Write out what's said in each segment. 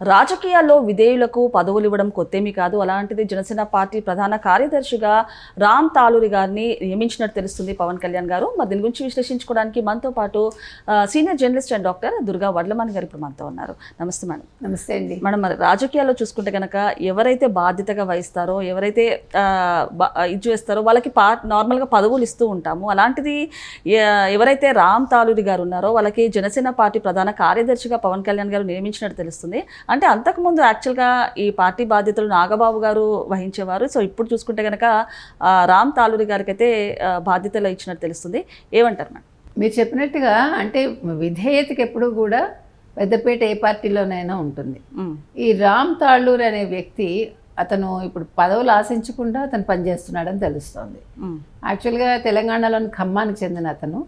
రాజకీయాల్లో విధేయులకు పదవులు ఇవ్వడం కొత్తేమీ కాదు. అలాంటిది జనసేన పార్టీ ప్రధాన కార్యదర్శిగా రామ్ తాలూరి గారిని నియమించినట్టు తెలుస్తుంది పవన్ కళ్యాణ్ గారు. మరి దీని గురించి విశ్లేషించుకోవడానికి మనతో పాటు senior journalist and doctor Durga Vadlamani గారు ఇప్పుడు మనతో ఉన్నారు. నమస్తే మేడం. నమస్తే అండి. మనం మరి రాజకీయాల్లో చూసుకుంటే కనుక ఎవరైతే బాధ్యతగా వహిస్తారో ఎవరైతే ఇది చేస్తారో వాళ్ళకి పా నార్మల్గా పదవులు ఇస్తూ ఉంటాము. అలాంటిది ఎవరైతే రామ్ తాలూరి గారు ఉన్నారో వాళ్ళకి జనసేన పార్టీ ప్రధాన కార్యదర్శిగా పవన్ కళ్యాణ్ గారు నియమించినట్టు తెలుస్తుంది. అంటే అంతకుముందు యాక్చువల్గా ఈ పార్టీ బాధ్యతలు నాగబాబు గారు వహించేవారు. సో ఇప్పుడు చూసుకుంటే కనుక రామ్ తాలూరి గారికి అయితే బాధ్యతలు ఇచ్చినట్టు తెలుస్తుంది. ఏమంటారు మేడం? మీరు చెప్పినట్టుగా అంటే విధేయతకి ఎప్పుడు కూడా పెద్దపేట ఏ పార్టీలోనైనా ఉంటుంది. ఈ రామ్ తాళ్ళూర్ అనే వ్యక్తి అతను ఇప్పుడు పదవులు ఆశించకుండా అతను పనిచేస్తున్నాడని తెలుస్తోంది. యాక్చువల్గా తెలంగాణలోని ఖమ్మానికి చెందిన అతను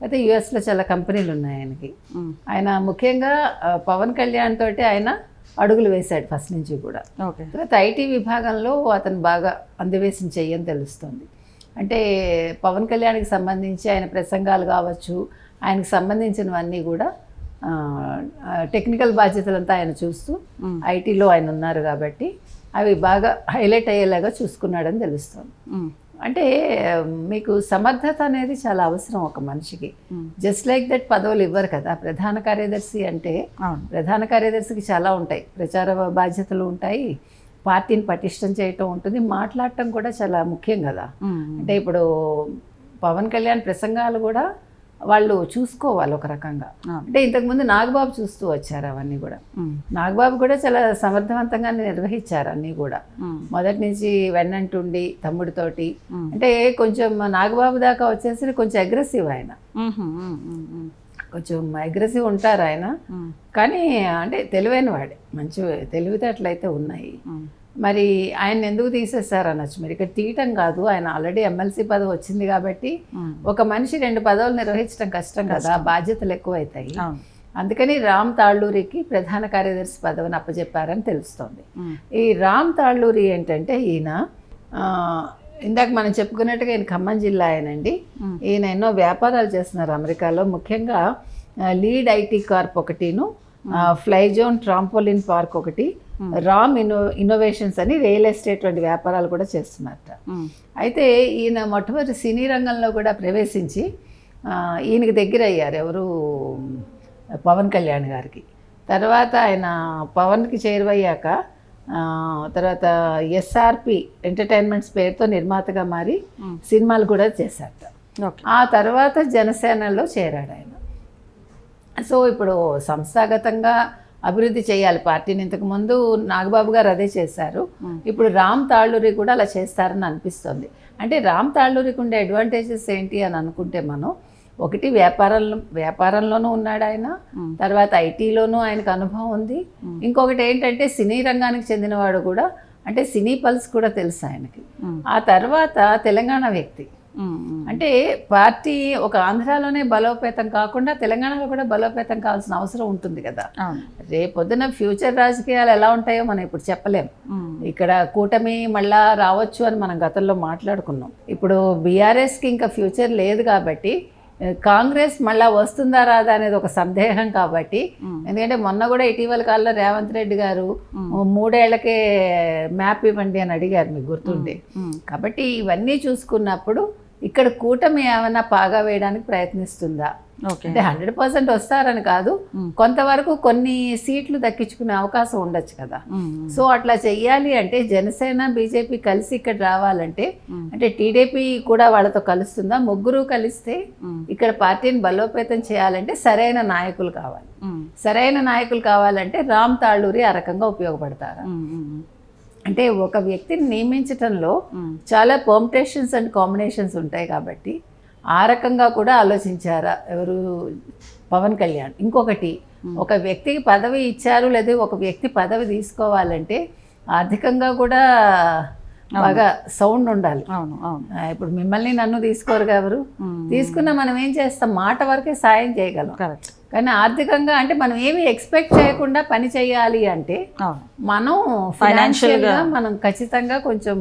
అయితే యుఎస్లో చాలా కంపెనీలు ఉన్నాయి ఆయనకి ఆయన ముఖ్యంగా పవన్ కళ్యాణ్ తోటి ఆయన అడుగులు వేశాడు ఫస్ట్ నుంచి కూడా. ఓకే. తర్వాత ఐటీ విభాగంలో అతను బాగా అందవేసిన చెయ్యని తెలుస్తుంది. అంటే పవన్ కళ్యాణ్కి సంబంధించి ఆయన ప్రసంగాలు కావచ్చు ఆయనకు సంబంధించినవన్నీ కూడా టెక్నికల్ బాధ్యతలంతా ఆయన చూస్తూ ఐటీలో ఆయన ఉన్నారు కాబట్టి అవి బాగా హైలైట్ అయ్యేలాగా చూసుకున్నాడని తెలుస్తుంది. అంటే మీకు సమర్థత అనేది చాలా అవసరం ఒక మనిషికి. జస్ట్ లైక్ దట్ పదవులు ఇవ్వరు కదా. ప్రధాన కార్యదర్శి అంటే ప్రధాన కార్యదర్శికి చాలా ఉంటాయి. ప్రచార బాధ్యతలు ఉంటాయి. పార్టీని పటిష్టం చేయటం ఉంటుంది. మాట్లాడటం కూడా చాలా ముఖ్యం కదా. అంటే ఇప్పుడు పవన్ కళ్యాణ్ ప్రసంగాలు కూడా వాళ్ళు చూసుకోవాలి ఒక రకంగా. అంటే ఇంతకుముందు నాగబాబు చూస్తూ వచ్చారు అవన్నీ కూడా. నాగబాబు కూడా చాలా సమర్థవంతంగా నిర్వహించారు అన్నీ కూడా. మొదటి నుంచి వెన్నంటుండి తమ్ముడితోటి. అంటే కొంచెం నాగబాబు దాకా వచ్చేసి కొంచెం అగ్రెసివ్ ఆయన. కొంచెం అగ్రెసివ్ ఉంటారు ఆయన. కానీ అంటే తెలివైన వాడే. మంచి తెలివితేటలయితే ఉన్నాయి. ఉమ్. మరి ఆయన ఎందుకు తీసేస్తారు అనొచ్చు? మరి ఇక్కడ తీయటం కాదు. ఆయన ఆల్రెడీ ఎమ్మెల్సీ పదవి వచ్చింది కాబట్టి. ఒక మనిషి రెండు పదవులు నిర్వహించడం కష్టం కదా. బాధ్యతలు ఎక్కువ అవుతాయి అవును. అందుకని రామ్ తాళ్ళూరికి ప్రధాన కార్యదర్శి పదవిని అప్పచెప్పారని తెలుస్తోంది. ఈ రామ్ తాళ్ళూరి ఏంటంటే ఈయన ఇందాక మనం చెప్పుకున్నట్టుగా ఈయన ఖమ్మం జిల్లా ఆయనండి. ఈయన ఎన్నో వ్యాపారాలు చేస్తున్నారు అమెరికాలో. ముఖ్యంగా లీడ్ ఐటీ కార్ప్ ఒకటిను ఫ్లైజోన్ ట్రాంపోలిన్ పార్క్ ఒకటి రామ్ ఇన్నో ఇన్నోవేషన్స్ అని రియల్ ఎస్టేట్ వంటి వ్యాపారాలు కూడా చేస్తున్నారట. ఉమ్, అయితే ఈయన మొట్టమొదటి సినీ రంగంలో కూడా ప్రవేశించి ఈయనకి దగ్గర అయ్యారు ఎవరు? పవన్ కళ్యాణ్ గారికి. తర్వాత ఆయన పవన్కి చేరువయ్యాక తర్వాత ఎస్ఆర్పి ఎంటర్టైన్మెంట్స్ పేరుతో నిర్మాతగా మారి ఉమ్. సినిమాలు కూడా చేశారట. ఆ తర్వాత జనసేనలో చేరాడు ఆయన. సో ఇప్పుడు సంస్థాగతంగా అభివృద్ధి చేయాలి పార్టీని ఇంతకుముందు నాగబాబు గారు అదే చేశారు. ఇప్పుడు రామ్ తాళ్ళూరి కూడా అలా చేస్తారని అనిపిస్తుంది అంటే రామ్ తాళ్ళూరికి ఉండే అడ్వాంటేజెస్ ఏంటి అని అనుకుంటే మనం ఒకటి వ్యాపారంలో వ్యాపారంలోనూ ఉన్నాడు ఆయన. తర్వాత ఐటీలోనూ ఆయనకు అనుభవం ఉంది ఇంకొకటి ఏంటంటే సినీ రంగానికి చెందినవాడు కూడా అంటే సినీ పల్స్ కూడా తెలుసు ఆయనకి. ఆ తర్వాత తెలంగాణ వ్యక్తి. అంటే పార్టీ ఒక ఆంధ్రాలోనే బలోపేతం కాకుండా తెలంగాణలో కూడా బలోపేతం కావాల్సిన అవసరం ఉంటుంది కదా. రేపొద్దున ఫ్యూచర్ రాజకీయాలు ఎలా ఉంటాయో మనం ఇప్పుడు చెప్పలేం. ఇక్కడ కూటమి మళ్ళా రావచ్చు అని మనం గతంలో మాట్లాడుకున్నాం. ఇప్పుడు బీఆర్ఎస్కి ఇంకా ఫ్యూచర్ లేదు కాబట్టి కాంగ్రెస్ మళ్ళా వస్తుందా రాదా అనేది ఒక సందేహం కాబట్టి. ఎందుకంటే మొన్న కూడా ఇటీవల కాలంలో రేవంత్ రెడ్డి గారు మూడేళ్ళకే మ్యాప్ ఇవ్వండి అని అడిగారు మీకు గుర్తుండే. కాబట్టి ఇవన్నీ చూసుకున్నప్పుడు ఇక్కడ కూటమి ఏమైనా పాగా వేయడానికి ప్రయత్నిస్తుందా? అంటే హండ్రెడ్ పర్సెంట్ వస్తారని కాదు. కొంతవరకు కొన్ని సీట్లు దక్కించుకునే అవకాశం ఉండొచ్చు కదా. సో అట్లా చెయ్యాలి అంటే జనసేన బీజేపీ కలిసి ఇక్కడ రావాలంటే. అంటే టీడీపీ కూడా వాళ్ళతో కలుస్తుందా? ముగ్గురు కలిస్తే ఇక్కడ పార్టీని బలోపేతం చేయాలంటే సరైన నాయకులు కావాలి. సరైన నాయకులు కావాలంటే రామ్ తాళ్ళూరి ఆ రకంగా ఉపయోగపడతారు? అంటే ఒక వ్యక్తిని నియమించటంలో చాలా పర్మిటేషన్స్ అండ్ కాంబినేషన్స్ ఉంటాయి కాబట్టి ఆ రకంగా కూడా ఆలోచించారా ఎవరు? పవన్ కళ్యాణ్. ఇంకొకటి ఒక వ్యక్తికి పదవి ఇచ్చారు లేదా ఒక వ్యక్తి పదవి తీసుకోవాలంటే ఆర్థికంగా కూడా బాగా సౌండ్ ఉండాలి. అవును అవును. ఇప్పుడు మిమ్మల్ని నన్ను తీసుకోరు ఉమ్, తీసుకున్న మనం ఏం చేస్తాం? మాట వరకే సాయం చేయగలం. కరెక్ట్ కానీ ఆర్థికంగా అంటే మనం ఏమి ఎక్స్పెక్ట్ చేయకుండా పని చేయాలి అంటే మనం ఫైనాన్షియల్గా మనం ఖచ్చితంగా కొంచెం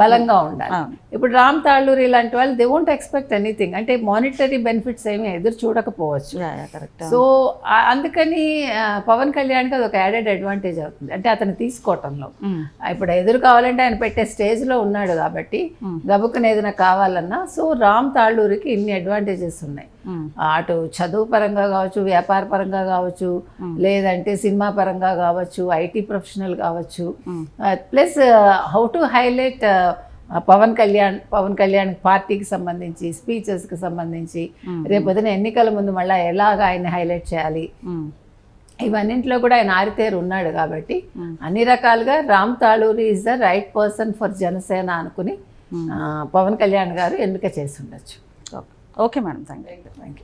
బలంగా ఉండాలి. ఇప్పుడు రామ్ తాళ్ళూరి ఇలాంటి వాళ్ళు దే వోంట్ ఎక్స్పెక్ట్ ఎనీథింగ్ అంటే మానిటరీ బెనిఫిట్స్ ఏమీ ఎదురు చూడకపోవచ్చు. సో అందుకని పవన్ కళ్యాణ్కి అది ఒక యాడెడ్ అడ్వాంటేజ్ అవుతుంది. అంటే అతను తీసుకోవటంలో. ఇప్పుడు ఎదురు కావాలంటే ఆయన పెట్టే స్టేజ్లో ఉన్నాడు కాబట్టి గబుక్కున ఏదైనా కావాలన్నా సో రామ్ తాళ్ళూరికి ఇన్ని అడ్వాంటేజెస్ ఉన్నాయి. అటు చదువు పరంగా కావచ్చు వ్యాపార పరంగా కావచ్చు లేదంటే సినిమా పరంగా కావచ్చు ఐటీ ప్రొఫెషనల్ కావచ్చు. Plus how to highlight Pawan Kalyan Pawan Kalyan పార్టీకి సంబంధించి స్పీచెస్కి సంబంధించి రేపొద్దున ఎన్నికల ముందు మళ్ళీ ఎలాగ ఆయన హైలైట్ చేయాలి? ఇవన్నింటిలో కూడా ఆయన ఆరితేరు ఉన్నాడు కాబట్టి అన్ని రకాలుగా Ram Taluri is the right person for Janasena అనుకుని పవన్ కళ్యాణ్ గారు ఎన్నిక చేసి ఉండొచ్చు. Okay madam thank you thank you